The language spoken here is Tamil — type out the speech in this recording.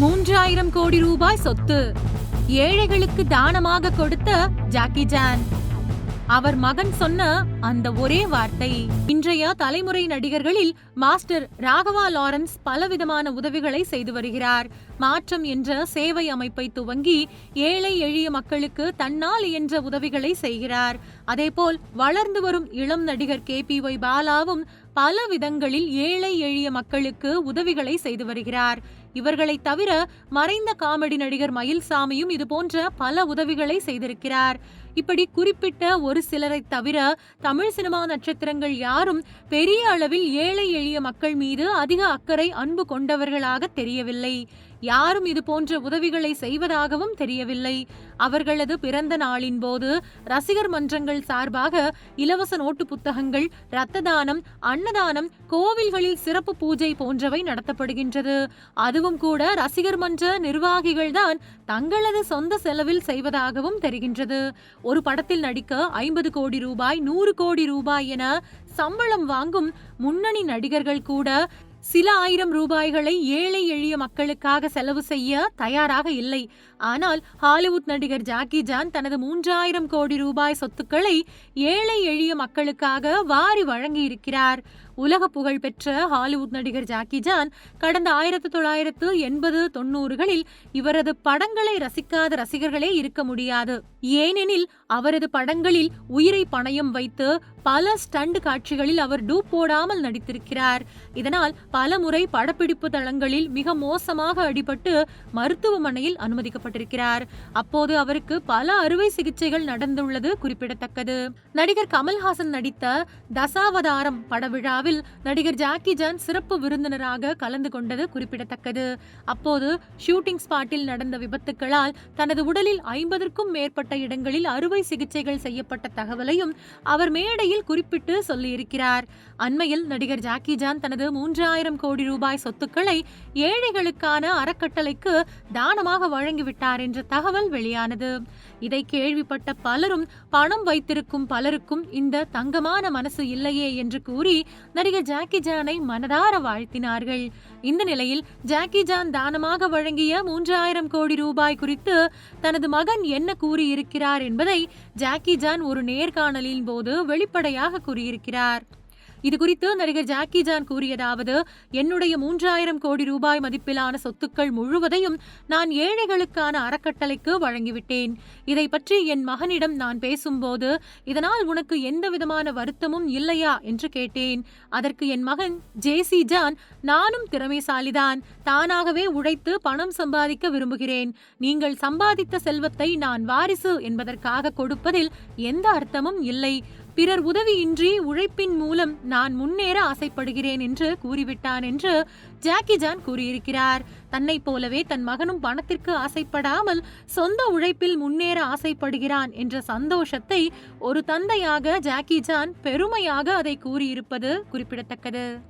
மூன்றாயிரம் கோடி ரூபாய் சொத்து. ஏழைகளுக்கு தானமாக கொடுத்த ஜாக்கி ஜான். அவர் மகன் சொன்ன அந்த ஒரே வார்த்தை. இன்றைய தலைமுறை நடிகர்களில் மாஸ்டர் ராகவா லாரன்ஸ் பலவிதமான உதவிகளை செய்து வருகிறார். மாற்றம் என்ற சேவை அமைப்பை துவங்கி ஏழை எளிய மக்களுக்கு தன்னால் என்ற உதவிகளை செய்கிறார். அதேபோல் வளர்ந்து வரும் இளம் நடிகர் கே பி ஒய் பாலாவும் பல விதங்களில் ஏழை எளிய மக்களுக்கு உதவிகளை செய்து வருகிறார். இவர்களை தவிர மறைந்த காமெடி நடிகர் மயில்சாமியும் இது போன்ற பல உதவிகளை செய்திருக்கிறார். இப்படி குறிப்பிட்ட ஒரு சிலரை தவிர தமிழ் சினிமா நட்சத்திரங்கள் யாரும் பெரிய அளவில் ஏழை எளிய மக்கள் மீது அதிக அக்கறை அன்பு கொண்டவர்களாக தெரியவில்லை. யாரும் இது போன்ற உதவிகளை செய்வதாகவும் தெரியவில்லை. அவர்களது பிறந்த நாளின் போது ரசிகர் மன்றங்கள் சார்பாக இலவச நோட்டு புத்தகங்கள் இரத்த தானம் அன்னதானம் கோவில்களில் சிறப்பு பூஜை போன்றவை நடத்தப்படுகின்றது. அதுவும் கூட ரசிகர் மன்ற நிர்வாகிகள் தான் தங்களது சொந்த செலவில் செய்வதாகவும் தெரிகின்றது. ஒரு படத்தில் நடிக்க ஐம்பது கோடி ரூபாய் நூறு கோடி ரூபாய் என சம்பளம் வாங்கும் முன்னணி நடிகர்கள் கூட சில ஆயிரம் ரூபாய்களை ஏழை எளிய மக்களுக்காக செலவு செய்ய தயாராக இல்லை. ஆனால் ஹாலிவுட் நடிகர் ஜாக்கி ஜான் தனது மூன்றாயிரம் கோடி ரூபாய் சொத்துக்களை ஏழை எளிய மக்களுக்காக வாரி வழங்கியிருக்கிறார். உலக புகழ்பெற்ற ஹாலிவுட் நடிகர் ஜாக்கி ஜான் கடந்த ஆயிரத்தி தொள்ளாயிரத்து எண்பது தொண்ணூறுகளில் இவரது படங்களை ரசிக்காத ரசிகர்களே இருக்க முடியாது. ஏனெனில் அவரது படங்களில் உயிரை பணயம் வைத்து பல ஸ்டண்ட் காட்சிகளில் அவர் டூப் போடாமல் நடித்திருக்கிறார். இதனால் பல முறை படப்பிடிப்பு தளங்களில் மிக மோசமாக அடிபட்டு மருத்துவமனையில் அனுமதிக்கப்பட்டிருக்கிறார். அப்போது அவருக்கு பல அறுவை சிகிச்சைகள் நடந்துள்ளது குறிப்பிடத்தக்கது. நடிகர் கமல்ஹாசன் நடித்த தசாவதாரம் பட விழாவில் விழாவில் நடிகர் ஜாக்கி ஜான் சிறப்பு விருந்தினராக கலந்து கொண்டது குறிப்பிடத்தக்கது. அப்போது ஷூட்டிங் ஸ்பாட்டில் நடந்த விபத்துகளால் தனது உடலில் ஐம்பதற்கும் மேற்பட்ட இடங்களில் அறுவை சிகிச்சைகள் செய்யப்பட்ட தகவலையும் அவர் மேடையில் குறிப்பிட்டு சொல்லியிருக்கிறார். அண்மையில் நடிகர் ஜாக்கி ஜான் தனது மூன்றாயிரம் கோடி ரூபாய் சொத்துக்களை ஏழைகளுக்கான அறக்கட்டளைக்கு தானமாக வழங்கிவிட்டார் என்ற தகவல் வெளியானது. இதை கேள்விப்பட்ட பலரும் பணம் வைத்திருக்கும் பலருக்கும் இந்த தங்கமான மனசு இல்லையே என்று கூறி நடிகர் ஜாக்கி ஜானை மனதார வாழ்த்தினார்கள். இந்த நிலையில் ஜாக்கி ஜான் தானமாக வழங்கிய மூன்றாயிரம் கோடி ரூபாய் குறித்து தனது மகன் என்ன கூறியிருக்கிறார் என்பதை ஜாக்கி ஜான் ஒரு நேர்காணலின் போது வெளிப்படையாக கூறியிருக்கிறார். இதுகுறித்து நடிகர் ஜாக்கி ஜான் கூறியதாவது என்னுடைய மூன்றாயிரம் கோடி ரூபாய் மதிப்பிலான சொத்துக்கள் முழுவதையும் நான் ஏழைகளுக்கான அறக்கட்டளைக்கு வழங்கிவிட்டேன். இதை பற்றி என் மகனிடம் நான் பேசும்போது இதனால் உனக்கு எந்த விதமான வருத்தமும் இல்லையா என்று கேட்டேன். அதற்கு என் மகன் ஜேசி ஜான் நானும் திறமைசாலிதான். தானாகவே உழைத்து பணம் சம்பாதிக்க விரும்புகிறேன். நீங்கள் சம்பாதித்த செல்வத்தை நான் வாரிசு என்பதற்காக கொடுப்பதில் எந்த அர்த்தமும் இல்லை. பிறர் உதவியின்றி உழைப்பின் மூலம் நான் முன்னேற ஆசைப்படுகிறேன் என்று கூறிவிட்டான் என்று ஜாக்கி ஜான் கூறியிருக்கிறார். தன்னைப் போலவே தன் மகனும் பணத்திற்கு ஆசைப்படாமல் சொந்த உழைப்பில் முன்னேற ஆசைப்படுகிறான் என்ற சந்தோஷத்தை ஒரு தந்தையாக ஜாக்கி ஜான் பெருமையாக அதை கூறியிருப்பது குறிப்பிடத்தக்கது.